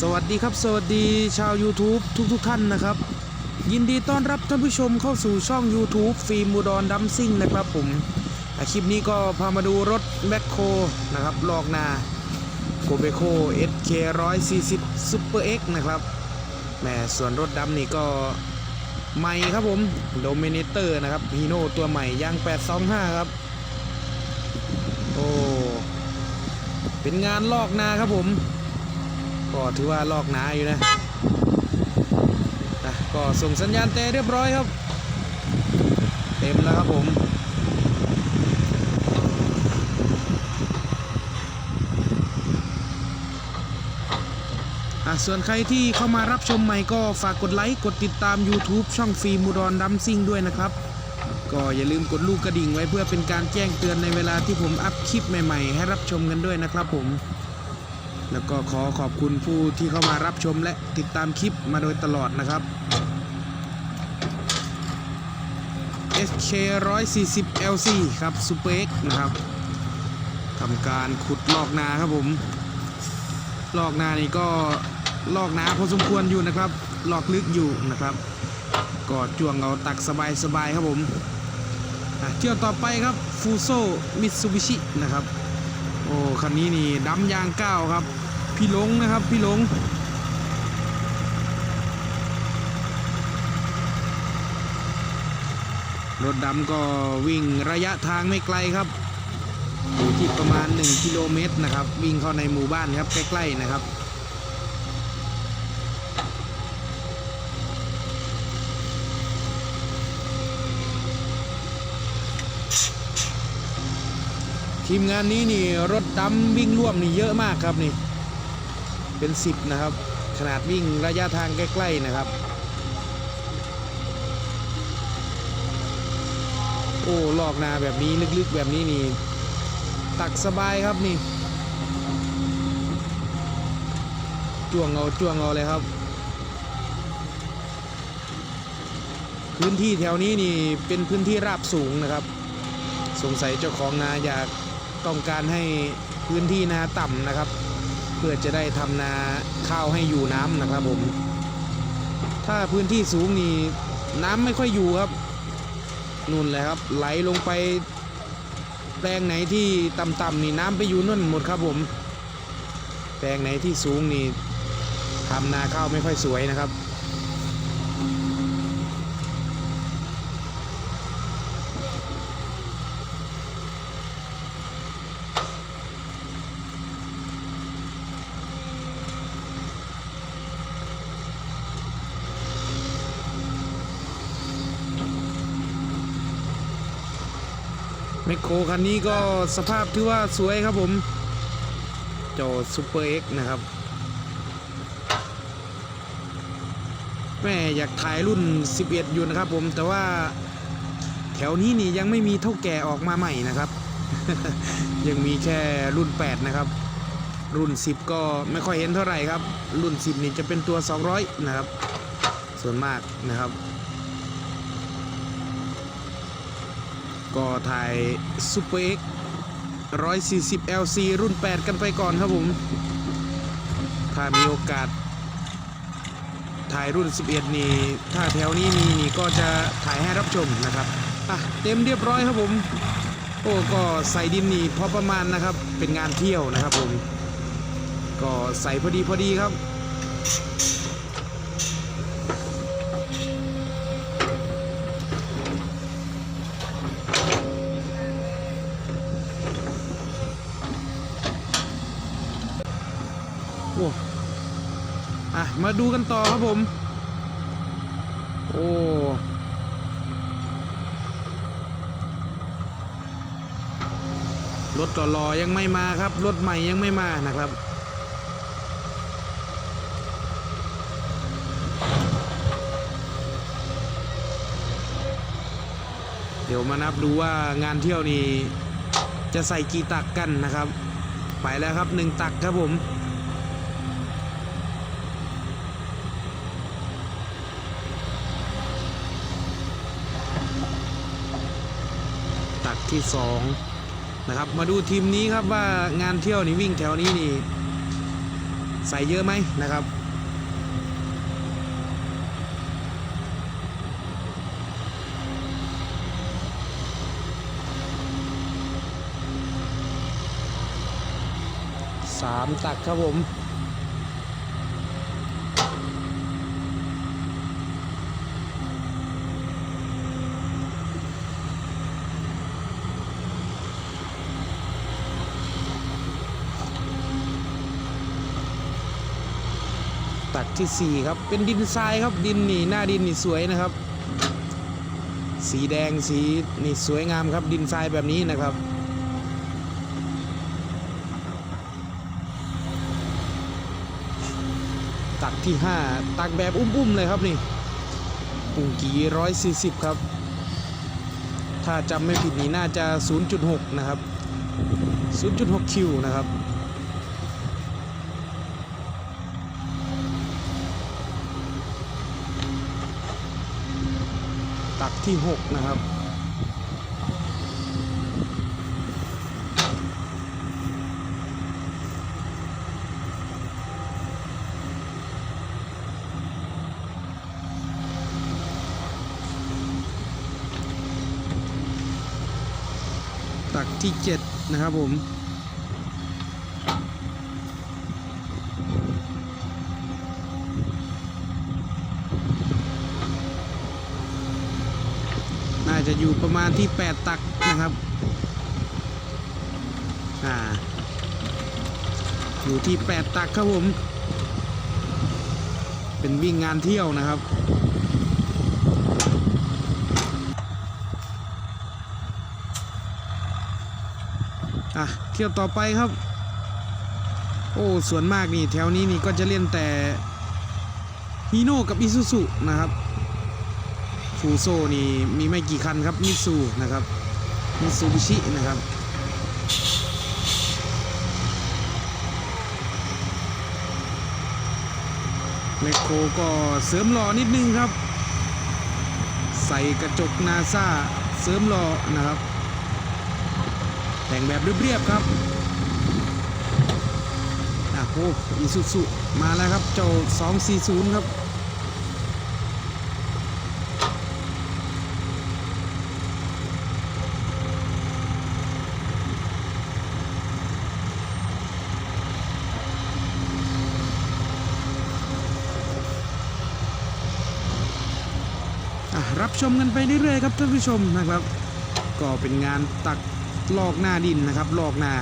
สวัสดีครับ สวัสดีชาว YouTube ทุกทุกๆท่านนะครับ ยินดีต้อนรับท่านผู้ชมเข้าสู่ช่อง YouTube ฟิล์มูดอนดัมซิ่งนะครับผมคลิปนี้ก็พามาดูรถแบคโคนะครับลอกนาโกเบโค SK 140 Super X นะครับแหมส่วนรถดำนี่ก็ใหม่ครับผมโดเมิเนเตอร์นะครับฮีโน่ตัวใหม่ยาง 825 ครับ โอ้ เป็นงานลอกนาครับผม ก็ถือว่าลอกหนาอยู่นะนะก็ส่งสัญญาณเตะเรียบร้อยครับ เต็มแล้วครับผมอะส่วนใครที่เข้ามารับชมใหม่ก็ฝากกดไลค์กดติดตาม YouTube ช่องฟิล์มมูดอนดัมซิ่งด้วยนะครับ ก็อย่าลืมกดลูกกระดิ่งไว้เพื่อเป็นการแจ้งเตือนในเวลาที่ผมอัพคลิปใหม่ๆ ให้รับชมกันด้วยนะครับผม แล้วก็ขอขอบคุณผู้ที่เข้ามารับชมและติดตามคลิปมาโดยตลอดนะครับ SK 140 LC ครับ Super X นะครับทำการขุดลอกนาครับผม ลอกนานี่ก็ลอกนาพอสมควรอยู่นะครับ ลอกลึกอยู่นะครับก็จ้วงเอาตักสบายๆครับผมเที่ยวต่อไปครับฟูโซมิตซูบิชินะครับ โอ้ คันนี้นี่ดำยางก้าวครับ พี่หลงนะครับ พี่หลงรถดำก็วิ่งระยะทางไม่ไกลครับอยู่ที่ประมาณ 1 กิโลเมตรนะครับ วิ่งเข้าในหมู่บ้านครับใกล้ๆนะครับ ทีมงานนี้นี่รถดำวิ่งร่วมนี่เยอะมากครับนี่ เป็นสิบนะครับ ขนาดวิ่งระยะทางใกล้ ๆ นะครับ โอ้ลอกนาแบบนี้ลึกๆแบบนี้นี่ ตักสบายครับนี่จ้วงเอาจ้วงเอาเลยครับ พื้นที่แถวนี้นี่เป็นพื้นที่ราบสูงนะครับ สงสัยเจ้าของนาอยากต้องการให้พื้นที่นาต่ำนะครับ พื่อจะได้ทำนาข้าวให้อยู่น้ำนะครับผม ถ้าพื้นที่สูงนี่น้ำไม่ค่อยอยู่ครับนู่นแหละครับไหลลงไปแปลงไหนที่ต่ำๆนี่น้ำไปอยู่นู่นหมดครับผม แปลงไหนที่สูงนี่ทำนาข้าวไม่ค่อยสวยนะครับ มคโครคันนี้ก็สภาพถือว่าสวยครับผมจอซูเปอร์เอ็กนะครับแม่อยากถ่ายรุ่น 11 อยู่นะครับผมแต่ว่าแถวนี้นี่ยังไม่มีเท่าแก่ออกมาใหม่นะครับ ยังมีแค่รุ่น 8 นะครับ รุ่น 10 ก็ไม่ค่อยเห็นเท่าไหร่ครับ รุ่น 10 นี่จะเป็นตัว 200 นะครับ ส่วนมากนะครับ ก็ถ่าย Super X 140 LC รุ่น 8 กันไปก่อนครับผม ถ้ามีโอกาส ถ่ายรุ่น 11 นี่ ถ้าแถวนี้มีนี่ก็จะถ่ายให้รับชมนะครับ อะ เต็มเรียบร้อยครับผม โอ้ก็ใส่ดินนี่พอประมาณนะครับ เป็นงานเที่ยวนะครับผม ก็ใส่พอดีพอดีครับ มาดูกันต่อครับผม โอ้รถต่อรอยังไม่มาครับ รถใหม่ยังไม่มานะครับ เดี๋ยวมานับดูว่างานเที่ยวนี้ จะใส่กี่ตักกันนะครับ ไปแล้วครับหนึ่งตักครับผม ตักที่สองนะครับมาดูทีมนี้ครับว่างานเที่ยวนี่วิ่งแถวนี้นี่ใส่เยอะไหมนะครับสามตักครับผม ที่ 4 ครับ เป็นดินทรายครับดินนี่หน้าดินนี่สวยนะครับ สีแดงสีนี่สวยงามครับดินทรายแบบนี้นะครับตักที่ 5 ตักแบบอุ้มๆเลยครับนี่ปุ่งกีร้อยสี่สิบครับ ถ้าจำไม่ผิดนี่น่าจะ 0.6 นะครับ 0.6 คิวนะครับ ที่ 6 นะครับ ตักที่ 7 นะครับผม จะอยู่ประมาณที่ 8 ตักนะครับ อ่า อยู่ที่ 8 ตักครับผม เป็นวิ่งงานเที่ยวนะครับอะเที่ยวต่อไปครับ โอ้ส่วนมากนี่แถวนี้นี่ก็จะเล่นแต่ฮีโน่กับอิซูซุนะครับ ฟูโซนี่มีไม่กี่คันครับมิซูนะครับมิซูบิชินะครับแมโคก็เสริมหล่อนิดนึงครับ ใส่กระจกนาซาเสริมหล่อนะครับ แต่งแบบเรียบๆครับอะโอ้อีซูซุมาแล้วครับเจ้า240 ครับ รับชมกันไปเรื่อยๆครับท่านผู้ชมนะครับ ก็เป็นงานตักลอกหน้าดินนะครับลอกหน้า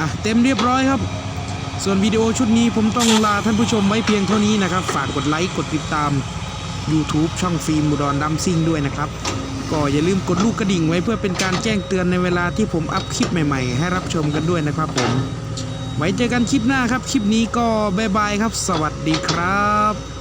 ่ะเต็มเรียบร้อยครับ ส่วนวิดีโอชุดนี้ผมต้องลาท่านผู้ชมไว้เพียงเท่านี้นะครับ ฝากกดไลค์กดติดตาม YouTube ช่องฟิล์มอุดรดัมซิ่งด้วยนะครับ ก็อย่าลืมกดลูกกระดิ่งไว้เพื่อเป็นการแจ้งเตือนในเวลาที่ผมอัพคลิปใหม่ๆ ให้รับชมกันด้วยนะครับผม ไว้เจอกันคลิปหน้าครับ คลิปนี้ก็บายบายครับ สวัสดีครับ